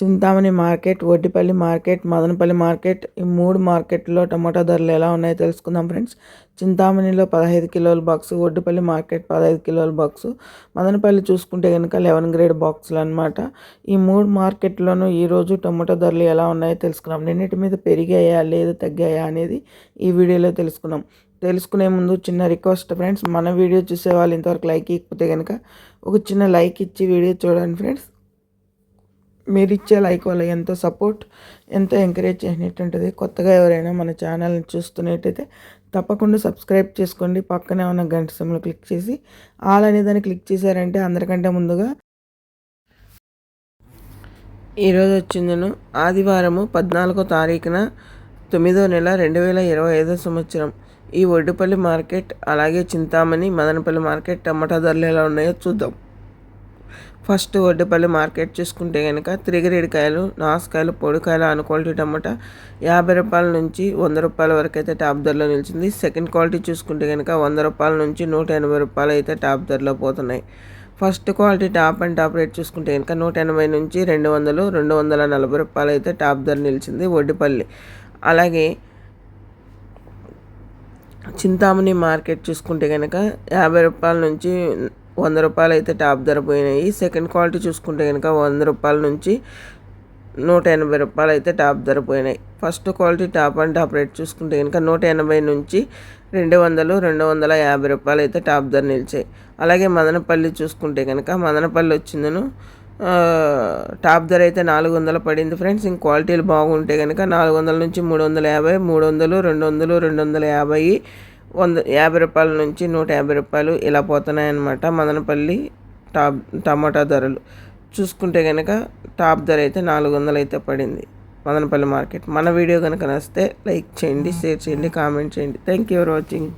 Chintamani market Oddipalli market Madanapalli market ఈ మూడు మార్కెట్లో టమాటా ధరలు ఎలా ఉన్నాయో తెలుసుకుందాం ఫ్రెండ్స్. చింతామణిలో పదహైదు కిలోల బాక్స్ ఒడ్డుపల్లి మార్కెట్ పదహైదు కిలోల బాక్సు మదనపల్లి చూసుకుంటే కనుక లెవెన్ గ్రేడ్ బాక్సులు అనమాట ఈ మూడు మార్కెట్లోనూ ఈరోజు టమాటా ధరలు ఎలా ఉన్నాయో తెలుసుకున్నాం. నిన్నటి మీద పెరిగాయా లేదా తగ్గాయా అనేది ఈ వీడియోలో తెలుసుకున్నాం తెలుసుకునే ముందు చిన్న రిక్వెస్ట్ ఫ్రెండ్స్ మన వీడియో చూసే వాళ్ళు ఇంతవరకు లైక్ ఇకపోతే కనుక ఒక చిన్న లైక్ ఇచ్చి వీడియో చూడండి ఫ్రెండ్స్. మీరు ఇచ్చే లైక్ వల్ల ఎంతో సపోర్ట్ ఎంతో ఎంకరేజ్ చేసినట్టుంటుంది కొత్తగా ఎవరైనా మన ఛానల్ని చూస్తున్నట్టయితే తప్పకుండా సబ్స్క్రైబ్ చేసుకోండి. పక్కనే ఉన్న గంట సమయంలో క్లిక్ చేసి ఆల్ అనే దాన్ని క్లిక్ చేశారంటే అందరికంటే ముందుగా ఈరోజు వచ్చిందను ఆదివారము పద్నాలుగో తారీఖున తొమ్మిదో నెల రెండు వేల ఇరవై ఐదో సంవత్సరం. ఈ ఒడ్డుపల్లి మార్కెట్ అలాగే చింతామణి మదనపల్లి మార్కెట్ టమాటా ధరలు ఎలా ఉన్నాయో చూద్దాం. ఫస్ట్ ఒడ్డుపల్లి మార్కెట్ చూసుకుంటే కనుక త్రిగిరేడికాయలు నాసుకాయలు పొడికాయలు అను క్వాలిటీ టమాటా యాభై రూపాయల నుంచి వంద రూపాయల వరకు అయితే టాప్ ధరలో నిలిచింది. సెకండ్ క్వాలిటీ చూసుకుంటే కనుక వంద రూపాయల నుంచి నూట ఎనభై రూపాయలు అయితే టాప్ ధరలో పోతున్నాయి. First quality top and top rate చూసుకుంటే కనుక నూట ఎనభై నుంచి రెండు వందలు రెండు వందల నలభై రూపాయలు అయితే టాప్ ధర నిలిచింది వడ్డిపల్లి. అలాగే చింతామణి మార్కెట్ చూసుకుంటే కనుక యాభై రూపాయల నుంచి వంద రూపాయలు అయితే టాప్ ధర పోయినాయి. సెకండ్ క్వాలిటీ చూసుకుంటే కనుక వంద రూపాయల నుంచి నూట ఎనభై రూపాయలు అయితే టాప్ ధర పోయినాయి. First quality top and top rate చూసుకుంటే కనుక నూట ఎనభై నుంచి రెండు వందలు రెండు వందల యాభై రూపాయలు అయితే టాప్ ధర నిలిచాయి. అలాగే మదనపల్లి చూసుకుంటే కనుక మదనపల్లి వచ్చిందను. టాప్ ధర అయితే నాలుగు వందలు పడింది ఫ్రెండ్స్. ఇంక క్వాలిటీలు బాగుంటే కనుక నాలుగు వందల నుంచి మూడు వందల యాభై మూడు వందలు రెండు వందలు రెండు వందల యాభై వంద యాభై రూపాయల నుంచి నూట యాభై రూపాయలు ఇలా పోతున్నాయన్నమాట. మదనపల్లి టాప్ టమాటా ధరలు. చూసుకుంటే కనుక టాప్ ధర అయితే నాలుగు వందలు అయితే పడింది మదనపల్లి మార్కెట్. మన వీడియో కనుక నచ్చితే లైక్ చేయండి షేర్ చేయండి కామెంట్ చేయండి. Thank you for watching